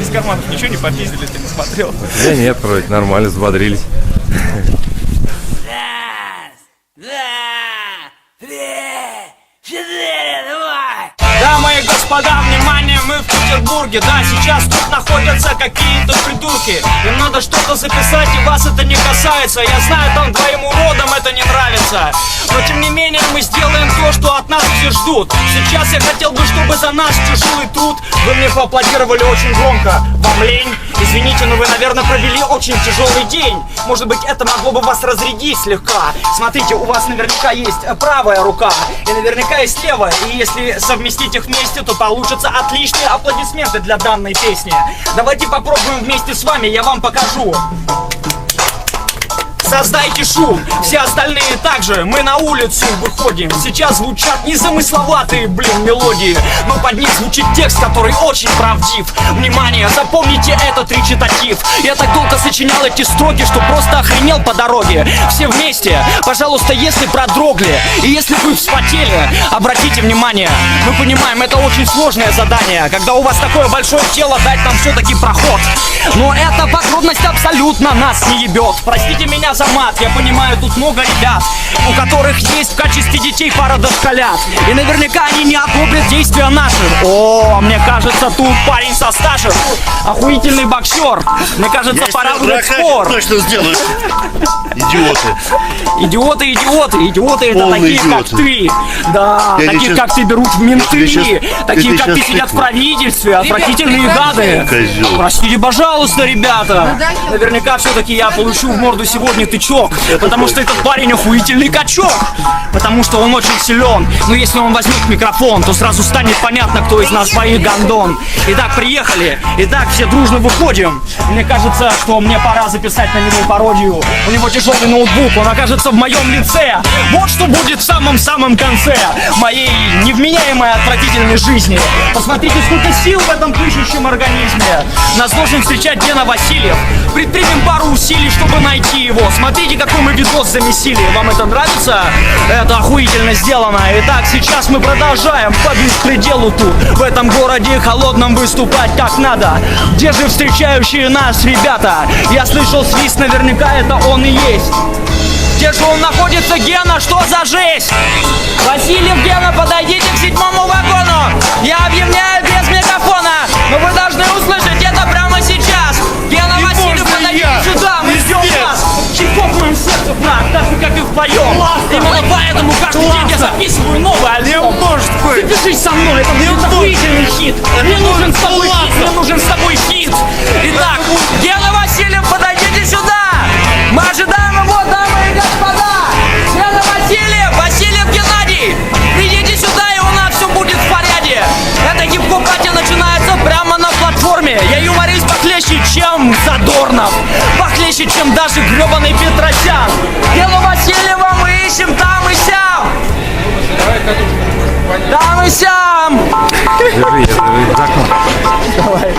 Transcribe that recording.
Из карманов ничего не попиздили, ты не смотрел? Я нет, вроде нормально, взбодрились. Раз, два, три, четыре, давай! Дамы и господа, внимание, мы в Петербурге Да, сейчас тут находятся какие-то придурки Им надо что-то записать, и вас это не касается Я знаю, там твоим уродам это не нравится Но тем не менее мы сделаем то, что от нас все ждут. Сейчас я хотел бы, чтобы за наш тяжелый труд Вы мне поаплодировали очень громко. Вам лень? Извините, но вы, наверное, провели очень тяжелый день. Может быть, это могло бы вас разрядить слегка. Смотрите, у вас наверняка есть правая рука И наверняка есть левая. И если совместить их вместе, то получатся отличные аплодисменты для данной песни. Давайте попробуем вместе с вами, я вам покажу Создайте шум, все остальные также. Мы на улицу выходим. Сейчас звучат незамысловатые, блин, мелодии. Но под них звучит текст, который очень правдив. Внимание, запомните этот речитатив. Я так долго сочинял эти строки, что просто охренел по дороге. Все вместе, пожалуйста, если продрогли И если вы вспотели, обратите внимание. Мы понимаем, это очень сложное задание. Когда у вас такое большое тело, дать нам все-таки проход. Но эта покрупность абсолютно нас не ебет Простите меня за мат, я понимаю, тут много ребят У которых есть в качестве детей пара дошколят И наверняка они не одобрят действия наших О, мне кажется, тут парень со стажем Охуительный боксер Мне кажется, пора выдать спор точно сделаю. Идиоты. Идиоты, идиоты, идиоты это Полные такие, идиоты. как ты. Да, Я таких, тебе как ты, берут в менты. Я такие, я как тебе ты, сидят в тыкну. правительстве. Отвратительные гады. Простите, пожалуйста, ребята. Наверняка все-таки я получу в морду сегодня тычок. Потому что этот парень охуительный качок. Потому что он очень силен. Но если он возьмет микрофон, то сразу станет понятно, кто из нас двоих гандон. Итак, приехали. Итак, все дружно выходим. Мне кажется, что мне пора записать на него пародию. У него тяжелый ноутбук, он окажется в моем лице. Вот что будет в самом-самом конце моей невменяемой отвратительной жизни. Посмотрите, сколько сил в этом пышущем организме. Нас должен встречать Гена Васильев. Предпримем пару усилий, чтобы найти его. Смотрите, какой мы видос замесили. Вам это нравится? Это охуительно сделано. Итак, сейчас мы продолжаем по беспределу тут. В этом городе холодном выступать как надо. Где же встречающие нас ребята? Я слышал свист, наверняка это он и есть. Где же он находится, Гена? Что за жесть? Васильев, Гена, подойдите к седьмому вагону. Я объявляю Именно поэтому каждый день я записываю новый альбом. может быть. Запишись со мной, это будет охуительный хит. Мне нужен с тобой хит, мне нужен с тобой хит. Итак, Гена Васильев, подойдите сюда. Мы ожидаем его, дамы и господа. Гена Васильев, Васильев Геннадий. Придите сюда, и у нас все будет в порядке. Эта хип-хоп начинается прямо на платформе. Я юморист похлеще, чем Задорнов. Похлеще, чем даже гребаный Петросян. Мы ищем там и сям. Там и сям. Держи, я держи за окном. Давай.